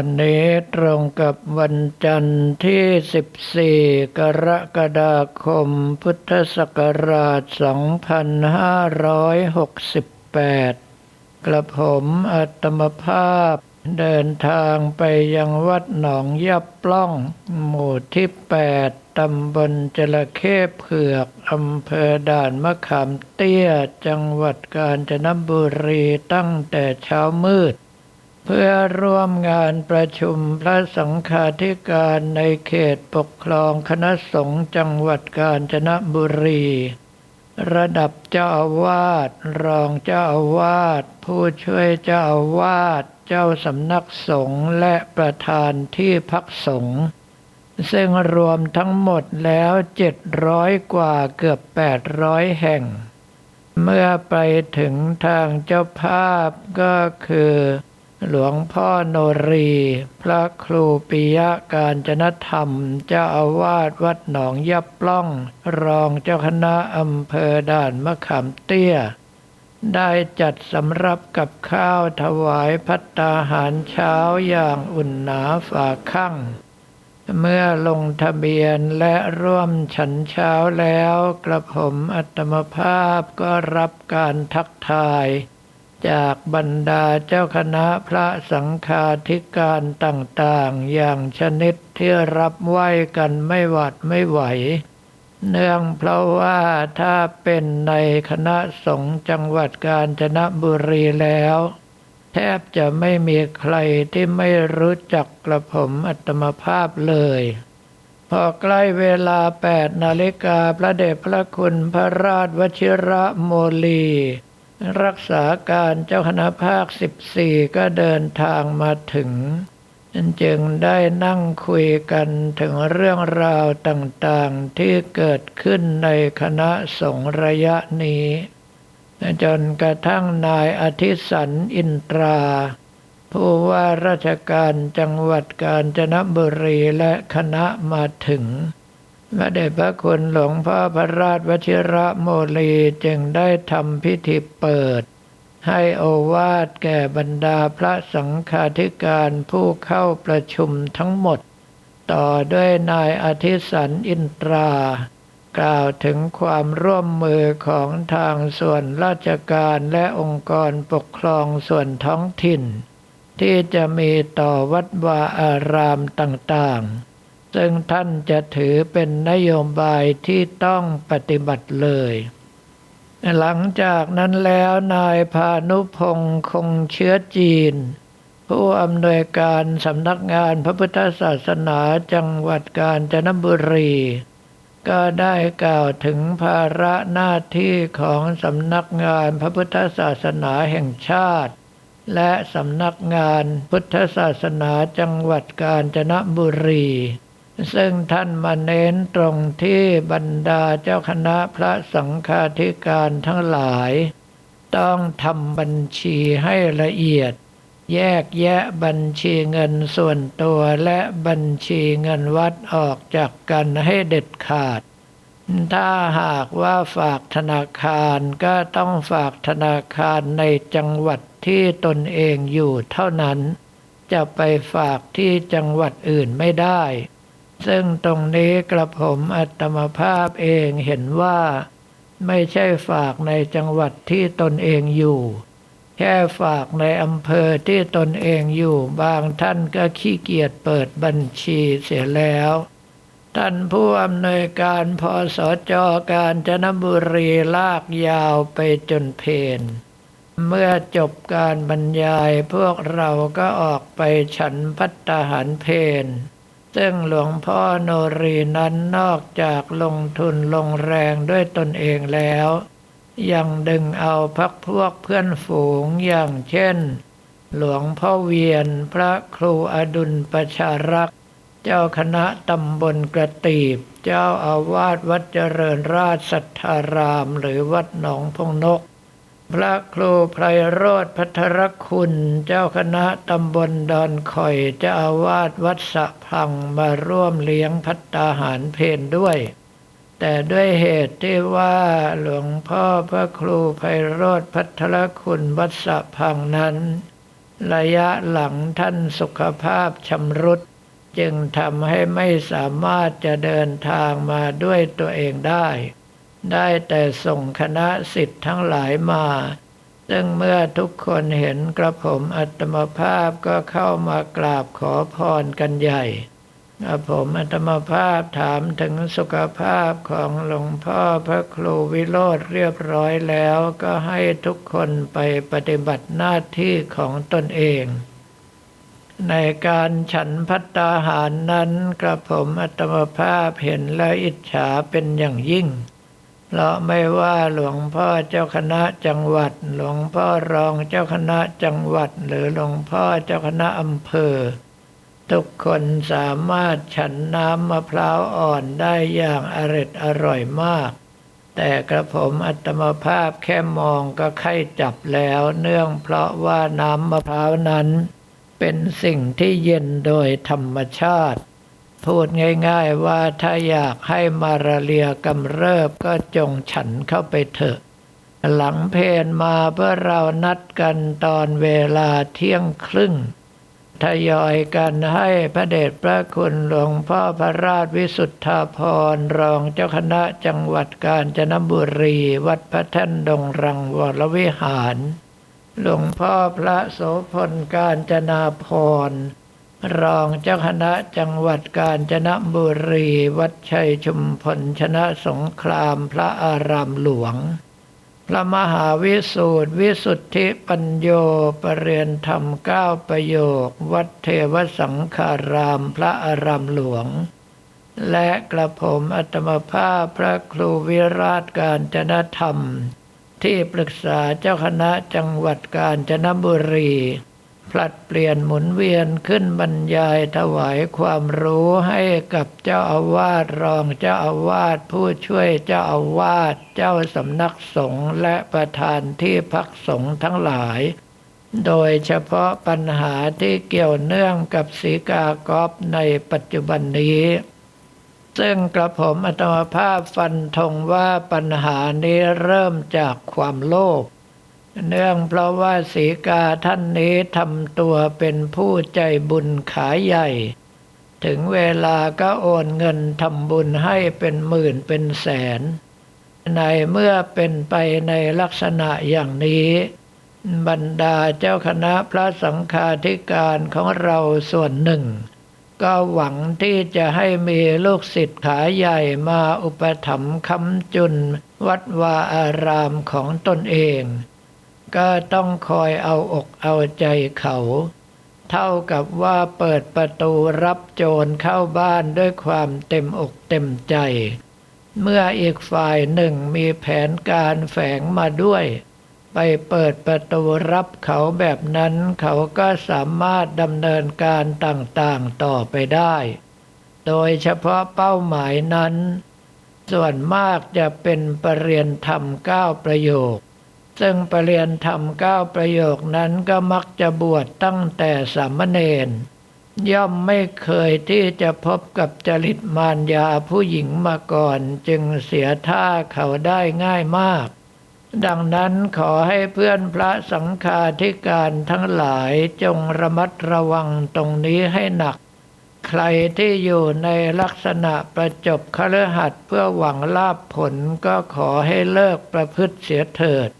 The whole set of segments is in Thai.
วันนี้ตรงกับวันจันทร์ที่ 14 กรกฎาคม พุทธศักราช 2568 กระผมอัตมภาพเดินทางไปยังวัดหนองยับปล้อง หมู่ที่ 8 ตำบลจระเข้เผือก อำเภอด่านมะขามเตี้ย จังหวัดกาญจนบุรีตั้งแต่เช้ามืด เพื่อร่วมงานประชุมพระสังฆาธิการในเขตปกครองคณะสงฆ์จังหวัดกาญจนบุรี ระดับเจ้าอาวาสรองเจ้าอาวาสผู้ช่วยเจ้าอาวาสเจ้าสำนักสงฆ์และประธานที่พักสงฆ์ซึ่งรวมทั้งหมดแล้วเจ็ดร้อยกว่าเกือบแปดร้อยแห่ง เมื่อไปถึงทางเจ้าภาพก็คือ หลวงพ่อโนรี พระครูปิยะการจนธรรม เจ้าอาวาสวัดหนองยับปล้อง รองเจ้าคณะอำเภอด่านมะขามเตี้ย ได้จัดสำรับกับข้าวถวายพัตตาหารเช้าอย่างอุ่นหนาฝาข้างเมื่อลงทะเบียนและร่วมฉันเช้าแล้ว กระผมอัตมภาพก็รับการทักทาย จากบรรดาเจ้าคณะพระสังฆาธิการต่างๆ อย่างชนิดที่รับไหวกันไม่หวัดไม่ไหว เนื่องเพราะว่าถ้าเป็นในคณะสงฆ์จังหวัดกาญจนบุรีแล้ว แทบจะไม่มีใครที่ไม่รู้จักกระผมอัตมภาพเลยพอใกล้เวลา 8 นาฬิกาพระเดชพระคุณพระราชวชิระโมลี รักษาการเจ้าคณะภาค 14 ก็เดินทางมาถึง จึงได้นั่งคุยกันถึงเรื่องราวต่างๆที่เกิดขึ้นในคณะสงฆ์ระยะนี้ จนกระทั่งนายอธิสันอินตรา ผู้ว่าราชการจังหวัดกาญจนบุรีและคณะมาถึง พระเดชพระคุณหลวงพ่อพระราชวชิระโมลีจึงได้ทำพิธีเปิด ให้โอวาทแก่บรรดาพระสังฆาธิการผู้เข้าประชุมทั้งหมด ต่อด้วยนายอธิสันอินตรา กล่าวถึงความร่วมมือของทางส่วนราชการและองค์กรปกครองส่วนท้องถิ่น ที่จะมีต่อวัดวาอารามต่างๆ ซึ่งท่านจะถือเป็นนโยบายที่ต้องปฏิบัติเลย หลังจากนั้นแล้วนายพานุพงศ์คงเชื้อจีน ผู้อำนวยการสำนักงานพระพุทธศาสนาจังหวัดกาญจนบุรี ก็ได้กล่าวถึงภาระหน้าที่ของสำนักงานพระพุทธศาสนาแห่งชาติและสำนักงานพุทธศาสนาจังหวัดกาญจนบุรี ซึ่งท่านมาเน้นตรงที่บรรดาเจ้าคณะพระสังฆาธิการทั้งหลาย ต้องทำบัญชีให้ละเอียด แยกแยะบัญชีเงินส่วนตัวและบัญชีเงินวัดออกจากกันให้เด็ดขาด ถ้าหากว่าฝากธนาคารก็ต้องฝากธนาคารในจังหวัดที่ตนเองอยู่เท่านั้น จะไปฝากที่จังหวัดอื่นไม่ได้ ซึ่งตรงนี้กระผมอัตมภาพเองเห็นว่า ไม่ใช่ฝากในจังหวัดที่ตนเองอยู่ แค่ฝากในอำเภอที่ตนเองอยู่บางท่านก็ขี้เกียจเปิดบัญชีเสียแล้ว ท่านผู้อำนวยการพอสจการจนบุรีลากยาวไปจนเพนเมื่อจบการบรรยายพวกเราก็ออกไปฉันพัตตหารเพน ซึ่งหลวงพ่อโนรีนั้นนอกจากลงทุนลงแรงด้วยตนเองแล้ว ยังดึงเอาพักพวกเพื่อนฝูงอย่างเช่น หลวงพ่อเวียนพระครูอดุลประชารักษ์เจ้าคณะตำบลกระตีบ เจ้าอาวาสวัดเจริญราชสัทธารามหรือวัดหนองพงนก พระครูไพรโรธพัทรคุณ เจ้าคณะตำบลดอนคอยเจ้าอาวาสวัดสะพังมาร่วมเลี้ยงพัตตาหารเพนด้วย แต่ด้วยเหตุที่ว่าหลวงพ่อพระครูไพโรธพัทรคุณวัดสะพังนั้น ระยะหลังท่านสุขภาพชำรุด จึงทำให้ไม่สามารถจะเดินทางมาด้วยตัวเองได้ ได้แต่ส่งคณะสิทธิ์ทั้งหลายมา ซึ่งเมื่อทุกคนเห็นกระผมอัตมภาพก็เข้ามากราบขอพรกันใหญ่กระผมอัตมภาพถามถึงสุขภาพของหลวงพ่อพระครูวิโรธเรียบร้อยแล้วก็ให้ทุกคนไปปฏิบัติหน้าที่ของตนเองในการฉันพัตตาหารนั้นกระผมอัตมภาพเห็นและอิจฉาเป็นอย่างยิ่ง เพราะไม่ว่าหลวงพ่อเจ้าคณะจังหวัด หลวงพ่อรองเจ้าคณะจังหวัด หรือหลวงพ่อเจ้าคณะอำเภอ ทุกคนสามารถฉันน้ำมะพร้าวอ่อนได้อย่างอร็ดอร่อยมาก แต่กระผมอัตมภาพแค่มองก็ไข้จับแล้วเนื่องเพราะว่าน้ำมะพร้าวนั้น เป็นสิ่งที่เย็นโดยธรรมชาติ พูดง่ายๆว่าถ้าอยากให้มาราเรียกำเริบก็จงฉันเข้าไปเถอะ หลังเพนมาเพื่อเรานัดกันตอนเวลาเที่ยงครึ่งทยอยกันให้พระเดชพระคุณหลวงพ่อพระราชวิสุทธาพรรองเจ้าคณะจังหวัดกาญจนบุรี วัดพระแท่นดงรังวรวิหาร หลวงพ่อพระโสพลกาญจนาพร รองเจ้าคณะจังหวัดกาญจนบุรี วัดชัยชุมพลชนะสงครามพระอารามหลวง พระมหาวิสูตรวิสุทธิปัญโยปรเรียนธรรมเก้าประโยค วัดเทวสังขารามพระอารามหลวง และกระผมอัตมภาพพระครูวิราชการจนธรรม ที่ปรึกษาเจ้าคณะจังหวัดกาญจนบุรี ผลัดเปลี่ยนหมุนเวียนขึ้นบรรยายถวายความรู้ให้กับเจ้าอาวาสรองเจ้าอาวาสผู้ช่วยเจ้าอาวาสเจ้าสำนักสงฆ์และประธานที่พักสงฆ์ทั้งหลาย โดยเฉพาะปัญหาที่เกี่ยวเนื่องกับสีกากอบในปัจจุบันนี้ซึ่งกระผมอัตมภาพฟันธงว่าปัญหานี้เริ่มจากความโลภ เนื่องเพราะว่าสีกาท่านนี้ทำตัวเป็นผู้ใจบุญขาใหญ่ ถึงเวลาก็โอนเงินทำบุญให้เป็นหมื่นเป็นแสน ในเมื่อเป็นไปในลักษณะอย่างนี้ บรรดาเจ้าคณะพระสังฆาธิการของเราส่วนหนึ่ง ก็หวังที่จะให้มีลูกศิษย์ขาใหญ่มาอุปถัมภ์คำจุนวัดวาอารามของตนเอง ก็ต้องคอยเอาอกเอาใจเขา เท่ากับว่าเปิดประตูรับโจรเข้าบ้านด้วยความเต็มอกเต็มใจ เมื่ออีกฝ่ายหนึ่งมีแผนการแฝงมาด้วย ไปเปิดประตูรับเขาแบบนั้นเขาก็สามารถดำเนินการต่างๆต่อไปได้ โดยเฉพาะเป้าหมายนั้น ส่วนมากจะเป็นปรริยนธรรมเก้าประโยค ซึ่งปรริยนธรรมเก้าประโยคนั้นก็มักจะบวชตั้งแต่สามเณรย่อมไม่เคยที่จะพบกับจริตมารยาผู้หญิงมาก่อน จึงเสียท่าเขาได้ง่ายมาก ดังนั้นขอให้เพื่อนพระสังฆาธิการทั้งหลายจงระมัดระวังตรงนี้ให้หนัก ใครที่อยู่ในลักษณะประจบคฤหัสถ์เพื่อหวังลาภผลก็ขอให้เลิกประพฤติเสียเถิด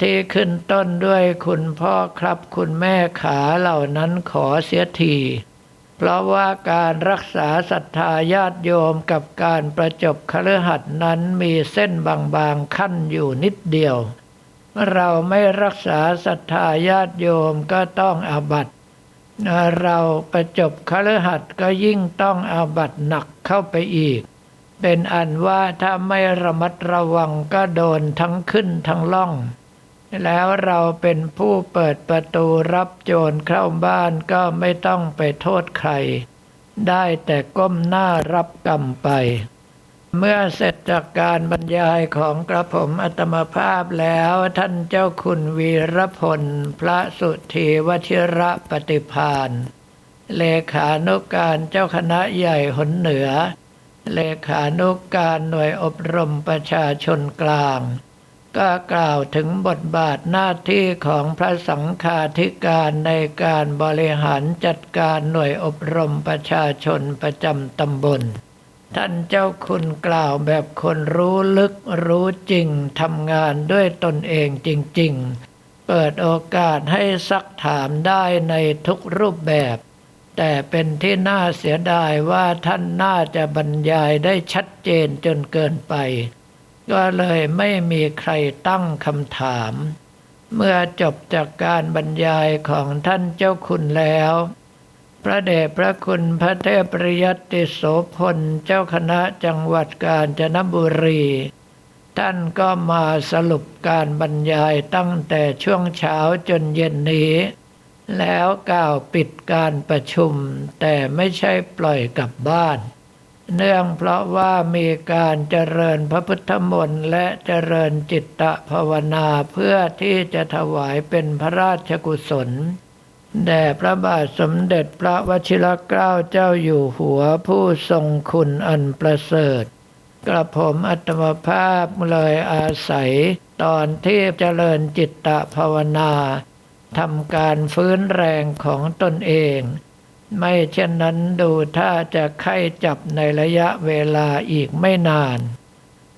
ที่ขึ้นต้นด้วยคุณพ่อครับคุณแม่ขาเหล่านั้นขอเสียทีเพราะว่าการรักษาศรัทธาญาติโยมกับการประจบคฤหัสถ์นั้นมีเส้นบางๆขั้นอยู่นิดเดียว เราไม่รักษาศรัทธาญาติโยมก็ต้องอาบัติเราประจบคฤหัสถ์ก็ยิ่งต้องอาบัติหนักเข้าไปอีก เป็นอันว่าถ้าไม่ระมัดระวังก็โดนทั้งขึ้นทั้งล่อง แล้วเราเป็นผู้เปิดประตูรับโจรเข้าบ้านก็ไม่ต้องไปโทษใคร ได้แต่ก้มหน้ารับกรรมไป เมื่อเสร็จจากการบรรยายของกระผมอัตมภาพแล้วท่านเจ้าคุณวีรพล พระสุธีวชิระปฏิพานเลขานุการเจ้าคณะใหญ่หนเหนือ เลขานุการหน่วยอบรมประชาชนกลาง ก็กล่าวถึงบทบาทหน้าที่ของพระสังฆาธิการในการบริหารจัดการหน่วยอบรมประชาชนประจำตำบล ท่านเจ้าคุณกล่าวแบบคนรู้ลึกรู้จริงทำงานด้วยตนเองจริง ๆ เปิดโอกาสให้ซักถามได้ในทุกรูปแบบ แต่เป็นที่น่าเสียดายว่าท่านน่าจะบรรยายได้ชัดเจนจนเกินไป ก็เลยไม่มีใครตั้งคำถาม เมื่อจบจากการบรรยายของท่านเจ้าคุณแล้ว พระเดชพระคุณพระเทพปริยัติโสพลเจ้าคณะจังหวัดกาญจนบุรี ท่านก็มาสรุปการบรรยายตั้งแต่ช่วงเช้าจนเย็นนี้แล้วกล่าวปิดการประชุมแต่ไม่ใช่ปล่อยกลับบ้าน เนื่องเพราะว่ามีการเจริญพระพุทธมนต์และเจริญจิตตภาวนาเพื่อที่จะถวายเป็นพระราชกุศล แด่พระบาทสมเด็จพระวชิรเกล้าเจ้าอยู่หัวผู้ทรงคุณอันประเสริฐ กระผมอัตมภาพเลยอาศัย ตอนที่เจริญจิตตภาวนาทำการฟื้นแรงของตนเอง ไม่เช่นนั้นดูถ้าจะไข้จับในระยะเวลาอีกไม่นาน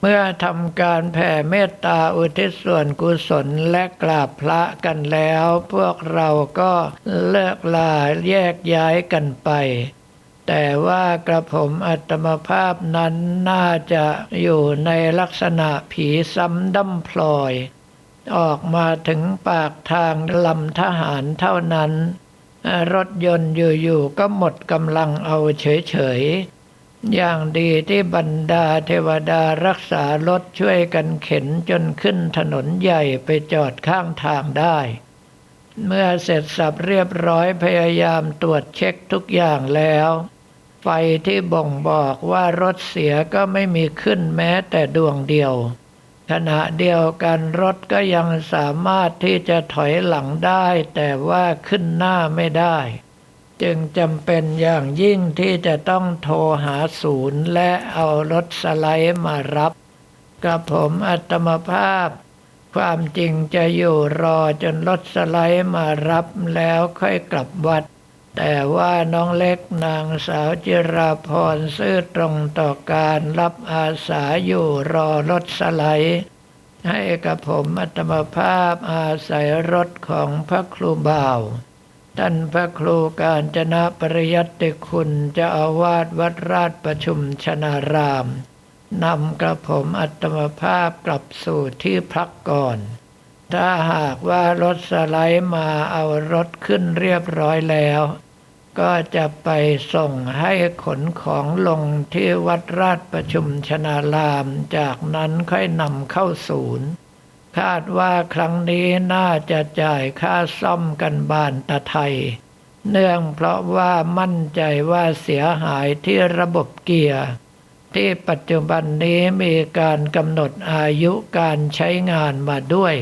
เมื่อทำการแผ่เมตตาอุทิศส่วนกุศลและกราบพระกันแล้ว พวกเราก็เลิกลาแยกย้ายกันไป แต่ว่ากระผมอัตมภาพนั้นน่าจะอยู่ในลักษณะผีซ้ำดำพลอย ออกมาถึงปากทางลำทหารเท่านั้น รถยนต์อยู่ๆก็หมดกำลังเอาเฉยๆ อย่างดีที่บรรดาเทวดารักษารถช่วยกันเข็นจนขึ้นถนนใหญ่ไปจอดข้างทางได้ เมื่อเสร็จสับเรียบร้อยพยายามตรวจเช็คทุกอย่างแล้ว ไฟที่บ่งบอกว่ารถเสียก็ไม่มีขึ้นแม้แต่ดวงเดียว ขณะเดียวกันรถก็ยังสามารถที่จะถอยหลังได้ แต่ว่าขึ้นหน้าไม่ได้ จึงจำเป็นอย่างยิ่งที่จะต้องโทรหาศูนย์และเอารถสไลด์มารับ กับผมอัตมภาพ ความจริงจะอยู่รอจนรถสไลด์มารับแล้วค่อยกลับวัด แต่ว่าน้องเล็กนางสาวจิราพรซื่อตรงต่อการรับอาสาอยู่รอรถสไลด์ให้กับผมอัตมภาพอาศัยรถของพระครูบ่าว ท่านพระครูการจนะปริยัติคุณจะอาวาสวัดราชประชุมชนารามนำกระผมอัตมภาพกลับสู่ที่พักก่อน ถ้าหากว่ารถสไลด์มาเอารถขึ้นเรียบร้อยแล้ว ก็จะไปส่งให้ขนของลงที่วัดราชประชุมชนาราม จากนั้นค่อยนำเข้าศูนย์ คาดว่าครั้งนี้น่าจะจ่ายค่าซ่อมกันบานตะไทย เนื่องเพราะว่ามั่นใจว่าเสียหายที่ระบบเกียร์ ที่ปัจจุบันนี้มีการกำหนดอายุการใช้งานมาด้วย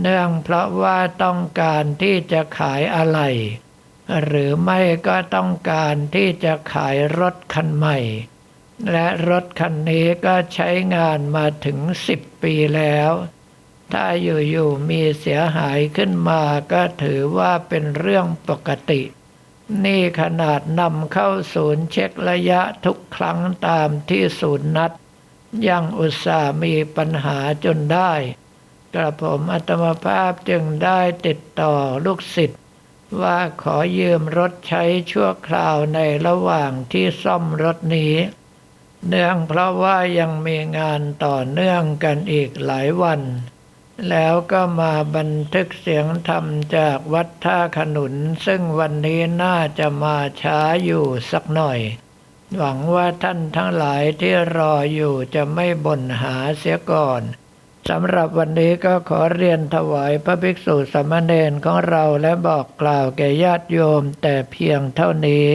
เนื่องเพราะว่าต้องการที่จะขายอะไร หรือไม่ก็ต้องการที่จะขายรถคันใหม่ และรถคันนี้ก็ใช้งานมาถึงสิบปีแล้ว ถ้าอยู่ๆมีเสียหายขึ้นมาก็ถือว่าเป็นเรื่องปกติ นี่ขนาดนำเข้าศูนย์เช็คระยะทุกครั้งตามที่ศูนย์นัด ยังอุตส่าห์มีปัญหาจนได้ กระผมอัตมภาพจึงได้ติดต่อลูกศิษย์ ว่าขอยืมรถใช้ชั่วคราวในระหว่างที่ซ่อมรถนี้ เนื่องเพราะว่ายังมีงานต่อเนื่องกันอีกหลายวัน แล้วก็มาบันทึกเสียงธรรมจากวัดท่าขนุน ซึ่งวันนี้น่าจะมาช้าอยู่สักหน่อย หวังว่าท่านทั้งหลายที่รออยู่จะไม่บ่นหาเสียก่อน สำหรับวันนี้ก็ขอเรียนถวายพระภิกษุสามเณรของเราและบอกกล่าวแก่ญาติโยมแต่เพียงเท่านี้